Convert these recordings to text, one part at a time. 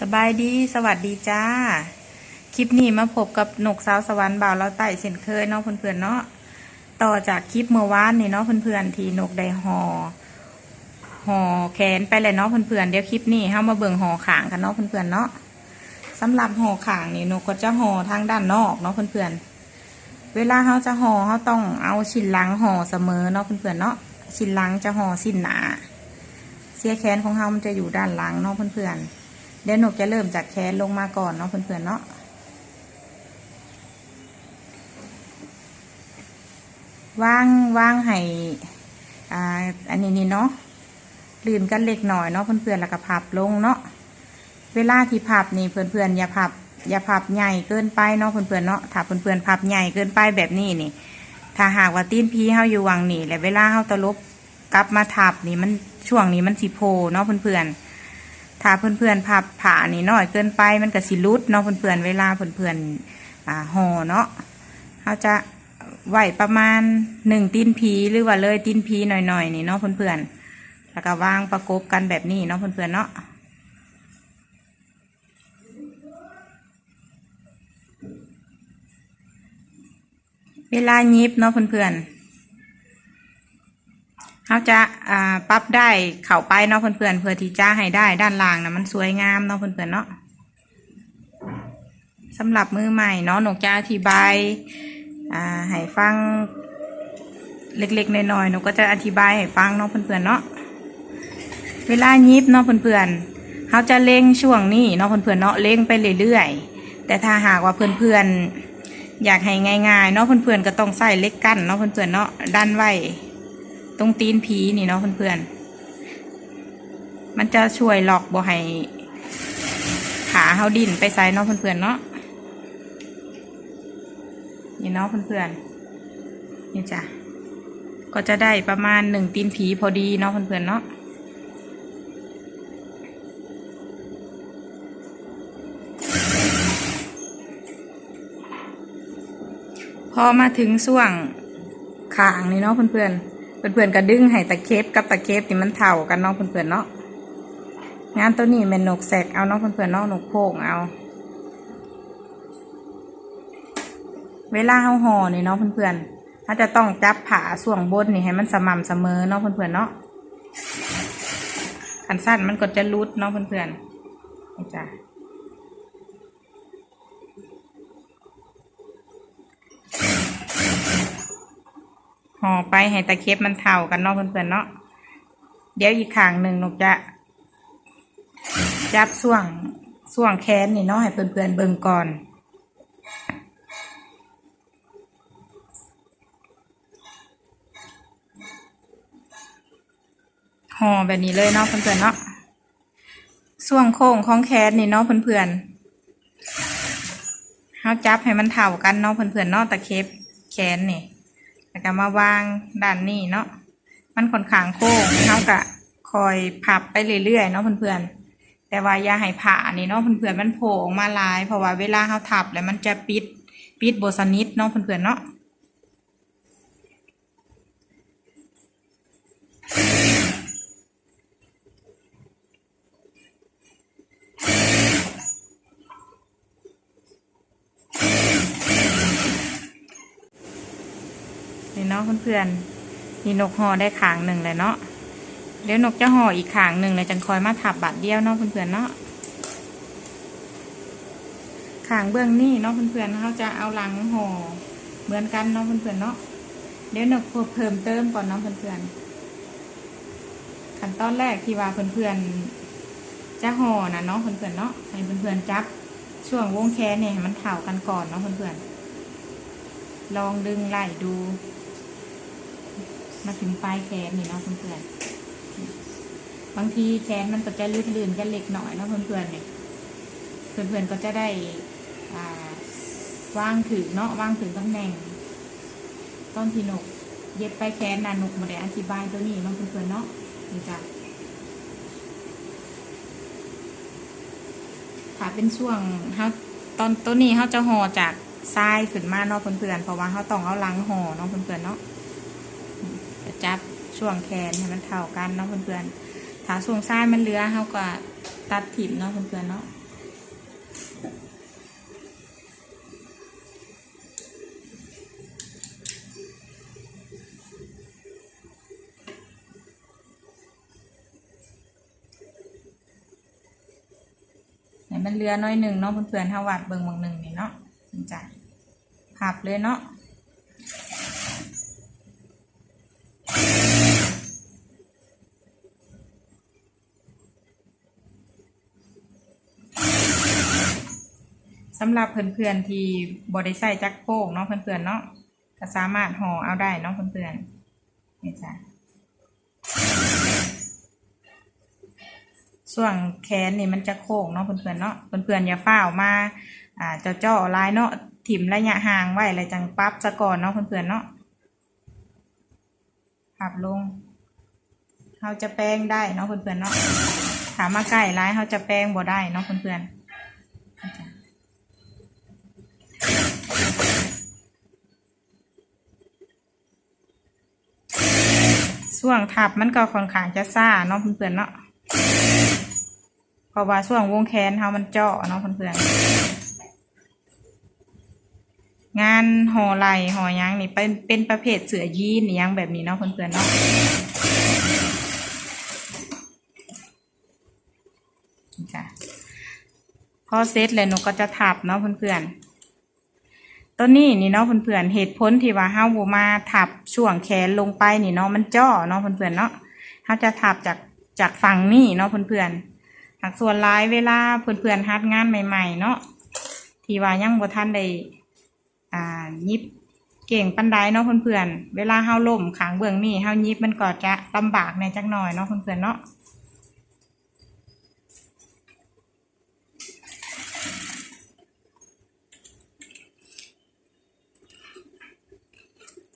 สบายดีสวัสดีจ้า คลิปนี้มาพบกับนกสาวสวรรค์บ่าวเราไต่เช่นเคยเนาะเพื่อนๆเนาะต่อจากคลิปเมื่อวานนี่เนาะเพื่อนๆที่นกได้ห่อห่อแขนไปเลยเนาะเพื่อนๆเดี๋ยวคลิปนี้เฮามาเบิ่งห่อขางกันเนาะเพื่อนๆเนาะสำหรับห่อขางนี่นกก็จะห่อทางด้านนอกเนาะเพื่อนๆเวลาเฮาจะห่อเฮาต้องเอาชิ้นหลังห่อเสมอเนาะเพื่อนๆเนาะชิ้นหลังจะห่อสิ้นหนา เสียแขนของเฮามันจะอยู่ด้านหลังเนาะเพื่อนๆ เดี๋ยวหนูจะเริ่มจากแขนลงมาก่อนเนาะเพื่อนๆเนาะวางวางให้อ่าอันนี้นี่เนาะลื่นกันเล็กหน่อยเนาะเพื่อนๆแล้วก็พับลงเนาะเวลาที่พับนี่เพื่อนๆอย่าพับอย่าพับใหญ่เกินไปเนาะเพื่อนๆเนาะถ้าเพื่อนๆพับใหญ่เกินไปแบบนี้นี่ ถ้าหากว่าตีนพีเฮาอยู่วังนี่และเวลาเฮาตะลบกลับมาทับนี่มันช่วงนี้มันสิโพเนาะเพื่อนๆ ถ้าเพื่อนๆพับผ่านี่น้อยเกินไปมันก็สิรุดเนาะเพื่อนๆเวลาเพื่อนๆอ่าห่อเนาะเขาจะไหวประมาณหนึ่งตีนผีหรือว่าเลยตีนผีหน่อยๆนี่เนาะเพื่อนๆแล้วก็วางประกบกันแบบนี้เนาะเพื่อนๆเนาะเวลายิบเนาะเพื่อนๆ จะอ่าปรับได้เข่าไปเนาะเพื่อนๆเพื่อที่จะให้ได้ด้านล่างนะมันสวยงามเนาะเพื่อนๆเนาะสำหรับมือใหม่เนาะหนูจะอธิบายอ่าให้ฟังเล็กๆน้อยๆหนูก็จะอธิบายให้ฟังเนาะเพื่อนๆเนาะเวลายิบเนาะเพื่อนๆเขาจะเล็งช่วงนี้เนาะเพื่อนๆเนาะเล็งไปเรื่อยๆแต่ถ้าหากว่าเพื่อนๆอยากให้ง่ายๆเนาะเพื่อนๆก็ต้องใส่เล็กกั้นเนาะเพื่อนๆเนาะดันไว้ ตรงตีนผีนี่เนาะเพื่อนๆ มันจะช่วยหลอกบ่ให้ขาเฮาดินไปไซเนาะเพื่อนๆเนาะ นี่เนาะเพื่อนๆ นี่จ้ะ ก็จะได้ประมาณหนึ่งตีนผีพอดีเนาะเพื่อนๆเนาะพอมาถึงช่วงขางนี่เนาะเพื่อนๆ เพื่อนๆก็ดึงให้ตะเคบกับตะเคบนี่มันเท่ากันเนาะเพื่อนๆเนาะงานตัวนี้เป็นนกแสกเอาเนาะเพื่อนๆเนาะนกโพงเอา เวลาเฮาห่อนี่เนาะเพื่อนๆถ้าจะต้องจับผาส่วงบนนี่ให้มันสม่ำเสมอเนาะเพื่อนๆเนาะขันสั้นมันก็จะรุดเนาะเพื่อนๆจ้ะ ห่อไปให้ตะเข็บมันเท่ากันเนาะเพื่อนๆเนาะเดี๋ยวอีกข้างหนึ่งนกจะจับส่วงส่วงแขนนี่เนาะให้เพื่อนๆเบิ่งก่อนห่อแบบนี้เลยเนาะเพื่อนๆเนาะส่วงโค้งของแขนนี่เนาะเพื่อนๆเขาจับให้มันเท่ากันเนาะเพื่อนๆเนาะตะเข็บแขนนี่ แล้วก็มาวางด้านนี้เนาะมันค่อนข้างโค้งเขากะคอยพับไปเรื่อยๆเนาะเพื่อนๆแต่ว่าอย่าให้ผ่านี่เนาะเพื่อนๆมันโผล่ออกมาลาย เพราะว่าเวลาเขาทับแล้วมันจะปิดปิดโบสนิทเนาะเพื่อนๆเนาะ เนาะเพื่อนๆนี่นกห่อได้ขางหนึ่งเลยเนาะเดี๋ยวนกจะห่ออีกขางหนึ่งเลยจังคอยมาถับบัดเดียวเนาะเพื่อนๆเนาะขางเบื้องนี่เนาะเพื่อนๆเขาจะเอาหลังห่อเหมือนกันเนาะเพื่อนๆเนาะเดี๋ยวนกเพิ่มเติมก่อนเนาะเพื่อนๆขั้นตอนแรกที่ว่าเพื่อนๆจะห่อนะเนาะเพื่อนๆเนาะให้เพื่อนๆจับช่วงวงแขนเนี่ยมันเท่ากันก่อนเนาะเพื่อนๆลองดึงไล่ดู มาถึงปลายแขนนี่เนาะเพื่อนๆบางทีแขนมันก็จะลื่นๆกันเล็กหน่อยเนาะเพื่อนๆเนี่ยเพื่อนๆก็จะได้อ่าวางถือเนาะวางถือตำแหน่ง ต้นที่นก เย็บไปแขนนานุกมาได้อธิบายตัวนี้เนาะเพื่อนๆเนาะนี่จ้ะถ้าเป็นช่วงเขาตอนตัวนี้เขาจะห่อจากทรายขึ้นมาเนาะเพื่อนๆเพราะว่าเขาต้องเอาลังห่อเนาะเพื่อนๆเนาะ จับช่วงแขนให้มันเท่ากันเนาะเพื่อนๆถ้าส่วงซ้ายมันเหลือเขาก็ตัดถิ่มเนาะเพื่อนๆเนาะมันเรือน้อยหนึ่งเนาะเพื่อนๆถ้าวัดเบิ่งบางหนึ่งนี่เนาะจังจังผับเลยเนาะำหรับเพื่อนๆที่บริใส่จักโป้งเนาะเพื่อนๆเนาะก็สามารถห่อเอาได้เนาะเพื่อนๆนี่จ้ะส่วนแขนนี่มันจะโค้งเนาะเพื่อนๆเนาะเพื่อนๆอย่าฝ้าวมาอ่าเจ้าจ้อลายเนาะถิ่มระยะห่างไว้อะไรจังปั๊บซะก่อนเนาะเพื่อนๆเนาะพับลงเราจะแป้งได้เนาะเพื่อนๆเนาะถามมาใกล้ร้ายเราจะแป้งบ่ได้เนาะเพื่อนๆ ช่วงทับมันก็ค่อนข้างจะซ่าเนาะเพื่อนๆเนาะเพราะว่าช่วงวงแขนเฮามันเจาะเนาะเพื่อนๆงานห่อไหลห่อยังนี่เป็นเป็นประเภทเสือยีนยังแบบนี้เนาะเพื่อนๆเนาะจ้ะพอเสร็จแล้วหนูก็จะทับเนาะเพื่อนๆ ต้นนี้นี่เนาะเพื่อนๆเหตุผลที่ว่าเฮาบ่มาทับช่วงแขนลงไปนี่เนาะมันจ้อเนาะเพื่อนๆเนาะเฮาจะทับจากจากฝั่งนี้เนาะเพื่อนๆหากส่วนร้ายเวลาเพื่อนๆฮัดงานใหม่ ๆ เนาะที่ว่ายังบ่ทันได้อ่ายิบเก่งปันไดเนาะเพื่อนๆเวลาเฮาล่มขางเบื้องนี่เฮายิบมันก็จะลำบากในจักหน่อยเนาะเพื่อนๆเนาะ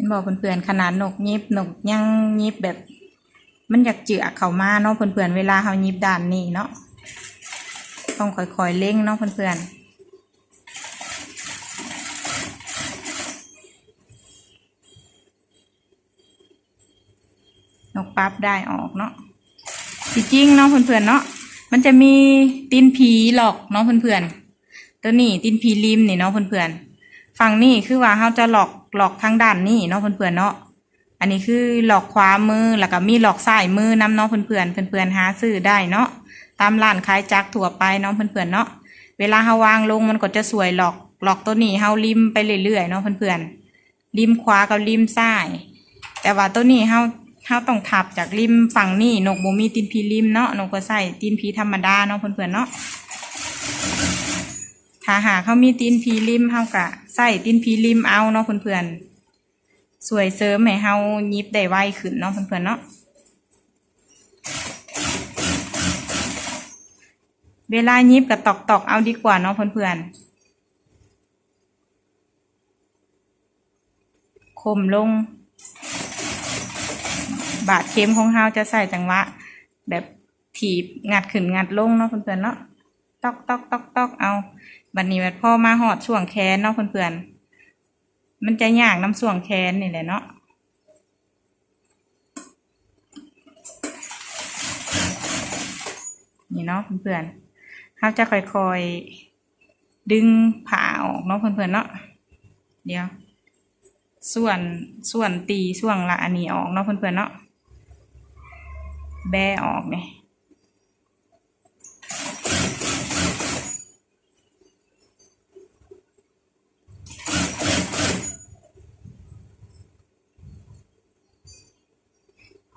เห็นบอกเพื่อนๆขนาดนกยิบนกยังยิบแบบ มันอยากเจือเข้ามาเนาะเพื่อนๆเวลาเขายิบด้านนี้เนาะต้องค่อยๆเล่งเนาะเพื่อนๆนกปั๊บได้ออกเนาะจริงเนาะเพื่อนๆเนาะมันจะมีตีนผีหลอกเนาะเพื่อนๆตัวนี้ตีนผีริมนี่เนาะเพื่อนๆ ฝั่งนี้คือว่าเขาจะหลอกหลอกทางด้านนี้เนาะเพื่อนๆเนาะอันนี้คือหลอกขวามือแล้วก็มีหลอกซ้ายมือนำเนาะเพื่อนๆเพื่อนๆหาซื้อได้เนาะตามร้านขายจักรทั่วไปเนาะเพื่อนๆเนาะเวลาเฮาวางลงมันก็จะสวยหลอกหลอกตัวนี้เฮาริมไปเรื่อยๆเนาะเพื่อนๆริมขวากับริมซ้าย แต่ว่าตัวนี้เฮาเฮาต้องทับจากริมฝั่งนี้นกบ่มีตีนพีริมเนาะนกก็ใส่ตีนพีธรรมดาเนาะเพื่อนๆเนาะ ถ้าหากเขามีตีนพีริมเขากะใส่ตีนพีริมเอาเนาะเพื่อนๆสวยเสริมให้เฮายิบได้ไวขึ้นเนาะเพื่อนๆเนาะเวลายิบกับตอกตอกเอาดีกว่าเนาะเพื่อนๆคมลง บาดเข็มของเฮาจะใส่จังหวะ แบบถีบงัดขึ้นงัดลงเนาะเพื่อนๆเนาะตอกตอกตอกตอกเอา บัดนี้บัดพ่อมาหอดช่วงแขนเนาะเพื่อนๆมันจะยากน้ำส่วงแขนนี่แหละเนาะนี่เนาะเพื่อนๆเขาจะค่อยๆ ดึงผ่าออกเนาะเพื่อนๆเนาะเดี๋ยว ส่วนส่วนตีส่วงละอันนี้ออกเนาะเพื่อนๆเนาะแบออกเนี่ย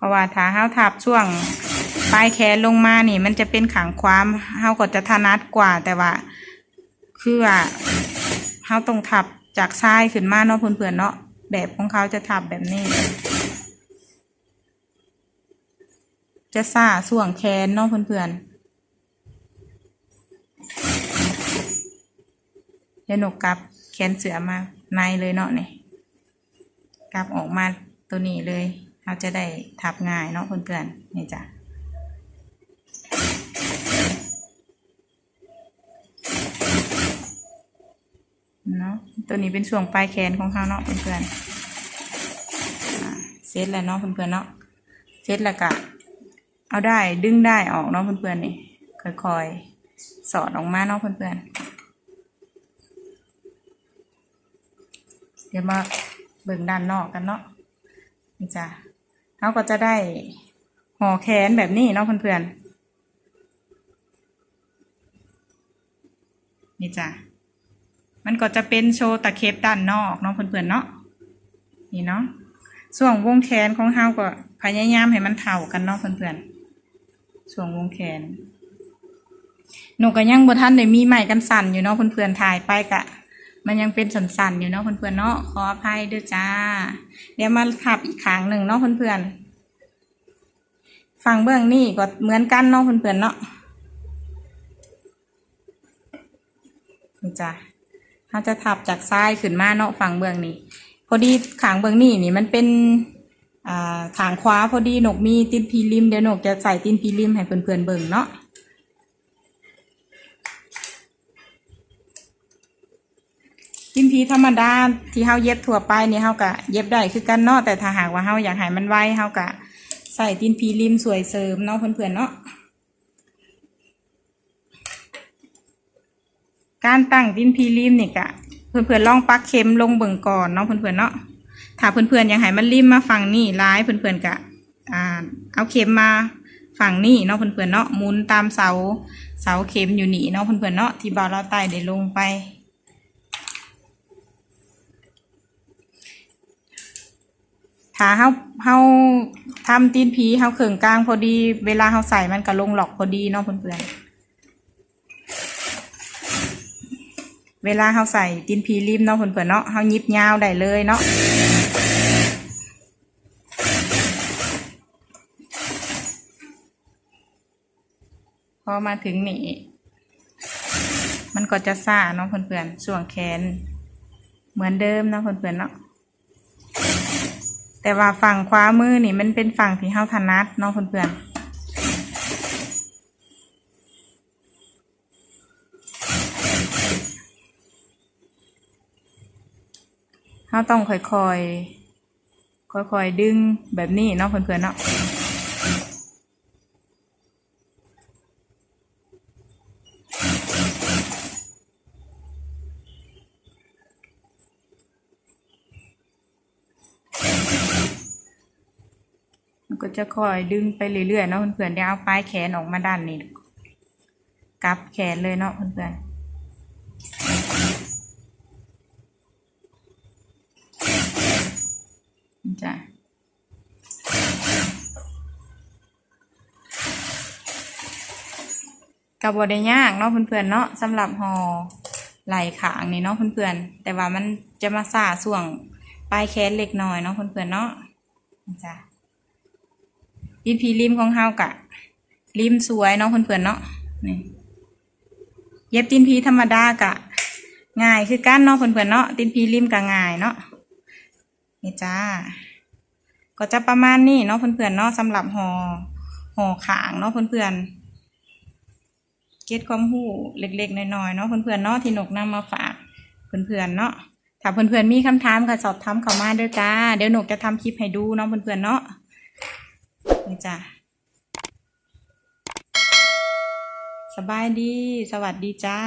ราะว่าถ้าเฮาทับช่วงปลายแขนลงมานี่ มันจะเป็นขังความเฮาก็จะถนัดกว่าแต่ว่า คือว่าเฮาต้องทับจากซ้ายขึ้นมาเนาะเพื่อนๆเนาะแบบของเขาจะทับแบบนี้ จะซ่าส่วงแขนเนาะเพื่อนๆเดี๋ยวหนูกลับแขนเสือมาในเลยเนาะนี่กลับออกมาตัวนี้เลย เราจะได้ทับง่ายเนาะเพื่อนๆนี่จ้ะเนาะตัวนี้เป็นช่วงปลายแขนของเขาเนาะเพื่อนๆเซตแล้วเนาะเพื่อนๆเนาะเซตแล้วก็เอาได้ดึงได้ออกเนาะเพื่อนๆนี่ค่อยๆสอดออกมาเนาะเพื่อนๆเดี๋ยวมาเบิ่งด้านนอกกันเนาะนี่จ้ะ เขาก็จะได้ห่อแขนแบบนี้เนาะเพื่อนนี่จ้ะมันก็จะเป็นโชว์ตะเข็บด้านนอกเนาะเพื่อนๆเนาะนี่เนาะส่วงวงแขนของเฮาก็พยายามให้มันเท่ากันเนาะเพื่อนๆส่วงวงแขนหนูก็ยังบ่ทันได้มีใหม่กันสั่นอยู่เนาะเพื่อนๆถ่ายไปกะ มันยังเป็นสั่นๆอยู่เนาะเพื่อนๆเนาะขออภัยด้วยจ้า เดี๋ยวมาขับอีกครั้งหนึ่งเนาะเพื่อนๆฝั่งเบื้องนี่ก็เหมือนกันเนาะเพื่อนๆเนาะจ้ะเราจะทับจากซ้ายขึ้นมาเนาะฝั่งเบื้องนี้พอดีขางเบื้องนี่นี่มันเป็นอ่าขางขวาพอดีหนกมีตินพีริมเดี๋ยวหนกจะใส่ตินพีริมให้เพื่อนๆเบิ่งเนาะ พิมพีธรรมดาที่เฮาเย็บทั่วไปนี่เฮาก็เย็บได้คือกันเนาะแต่ถ้าหากว่าเฮาอยากให้มันไวเฮาก็ใส่ตีนพีริมสวยเสริมเนาะเพื่อนๆเนาะการตั้งตีนพีริมนี่ก็เพื่อนๆลองปักเข็มลงเบิ่งก่อนเนาะเพื่อนๆเนาะถ้าเพื่อนๆอยากให้มันริมมาฝั่งนี้ร้ายเพื่อนๆก็อ่าเอาเข็มมาฝั่งนี้เนาะเพื่อนๆเนาะหมุนตามเสาเสาเข็มอยู่นี่เนาะเพื่อนๆเนาะที่บาเราไต่ได้ลงไป ถ้าเฮาเฮาทำตีนผีเฮาเข่งกลางพอดี เวลาเฮาใส่มันก็ลงหลอกพอดีเนาะเพื่อนๆเวลาเฮาใส่ตีนผีริมเนาะเพื่อนๆเนาะเฮายิบยาวได้เลยเนาะพอมาถึงนี่มันก็จะซ่าเนาะเพื่อนๆส่วงแขน เหมือนเดิมเนาะเพื่อนๆเนาะ แต่ว่าฝั่งขวามือนี่มันเป็นฝั่งที่เฮาถนัดเนาะเพื่อนๆเฮาต้องค่อยๆ ค่อยๆ ดึงแบบนี้เนาะเพื่อนๆเนาะ ก็จะคอยดึงไปเรื่อยๆเนาะเพื่อนๆเดี๋ยวเอาปลายแขนออกมาด้านนี้กลับแขนเลยเนาะเพื่อนๆจ้ะกับบได้ยากเนาะเพื่อนๆเนาะสำหรับหอไหล่ขางนี่เนาะเพื่อนๆแต่ว่ามันจะมาสาส่วงปลายแขนเล็กน้อยเนาะเพื่อนๆเนาะจ้ะ ตีนพีริมของเฮากะริมสวยเนาะเพื่อนๆเนาะนี่เย็บตีนพีธรรมดากะ ง่ายคือกันเนาะเพื่อนๆเนาะตีนพีริมกะง่ายเนาะนี่จ้า ก็จะประมาณนี้เนาะเพื่อนๆเนาะสำหรับห่อห่อขางเนาะเพื่อนๆเก็ตความหูเล็กๆน้อยๆเนาะเพื่อนๆเนาะที่นกนำมาฝากเพื่อนๆเนาะถ้าเพื่อนๆมีคำถามก็สอบถามเข้ามาเด้อจ้า เดี๋ยวนกจะทำคลิปให้ดูเนาะเพื่อนๆเนาะ นี่จ้ะสบายดี สวัสดีจ้า